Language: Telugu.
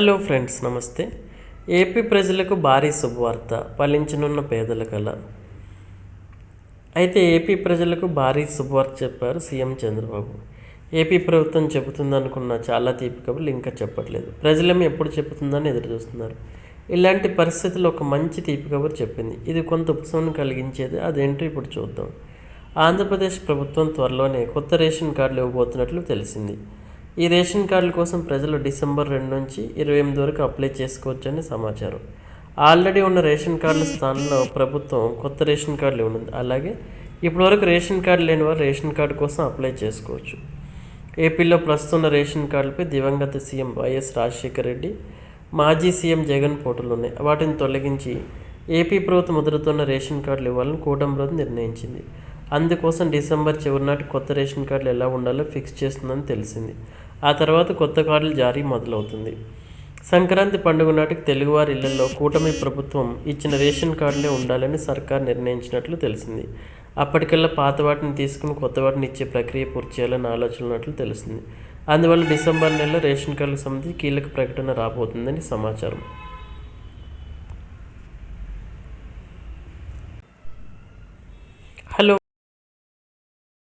హలో ఫ్రెండ్స్ నమస్తే. ఏపీ ప్రజలకు భారీ శుభవార్త ఫలించనున్న పేదల కళ అయితే ఏపీ ప్రజలకు భారీ శుభవార్త చెప్పారు సీఎం చంద్రబాబు. ఏపీ ప్రభుత్వం చెబుతుందనుకున్న చాలా తీపి కబుర్లు ఇంకా చెప్పట్లేదు. ప్రజలేమో ఎప్పుడు చెబుతుందని ఎదురు చూస్తున్నారు ఇలాంటి పరిస్థితుల్లో ఒక మంచి తీపి కబురు చెప్పింది. ఇది కొంత ఉపశమనం కలిగించేది అదేంటో ఇప్పుడు చూద్దాం. ఆంధ్రప్రదేశ్ ప్రభుత్వం త్వరలోనే కొత్త రేషన్ కార్డులు ఇవ్వబోతున్నట్లు తెలిసింది. ఈ రేషన్ కార్డుల కోసం ప్రజలు డిసెంబర్ రెండు నుంచి ఇరవై ఎనిమిది వరకు అప్లై చేసుకోవచ్చని సమాచారం. ఆల్రెడీ ఉన్న రేషన్ కార్డుల స్థానంలో ప్రభుత్వం కొత్త రేషన్ కార్డులు ఇవ్వనుంది. అలాగే ఇప్పటివరకు రేషన్ కార్డు లేని వారు రేషన్ కార్డు కోసం అప్లై చేసుకోవచ్చు. ఏపీలో ప్రస్తుతం ఉన్న రేషన్ కార్డులపై దివంగత సీఎం వైఎస్ రాజశేఖర రెడ్డి మాజీ సీఎం జగన్ ఫోటోలు ఉన్నాయి. వాటిని తొలగించి ఏపీ ప్రభుత్వం ముద్రతున్న రేషన్ కార్డులు ఇవ్వాలని కూటమి ప్రభుత్వం నిర్ణయించింది. అందుకోసం డిసెంబర్ చివరి నాటి కొత్త రేషన్ కార్డులు ఎలా ఉండాలో ఫిక్స్ చేస్తుందని తెలిసింది. ఆ తర్వాత కొత్త కార్డులు జారీ మొదలవుతుంది. సంక్రాంతి పండుగ నాటికి తెలుగువారి ఇళ్ళలో కూటమి ప్రభుత్వం ఇచ్చిన రేషన్ కార్డులే ఉండాలని సర్కార్ నిర్ణయించినట్లు తెలిసింది. అప్పటికల్లా పాత వాటిని తీసుకుని కొత్త వాటిని ఇచ్చే ప్రక్రియ పూర్తి చేయాలని ఆలోచన ఉన్నట్లు తెలిసింది అందువల్ల డిసెంబర్ నెలలో రేషన్ కార్డులకు సంబంధించి కీలక ప్రకటన రాబోతుందని సమాచారం.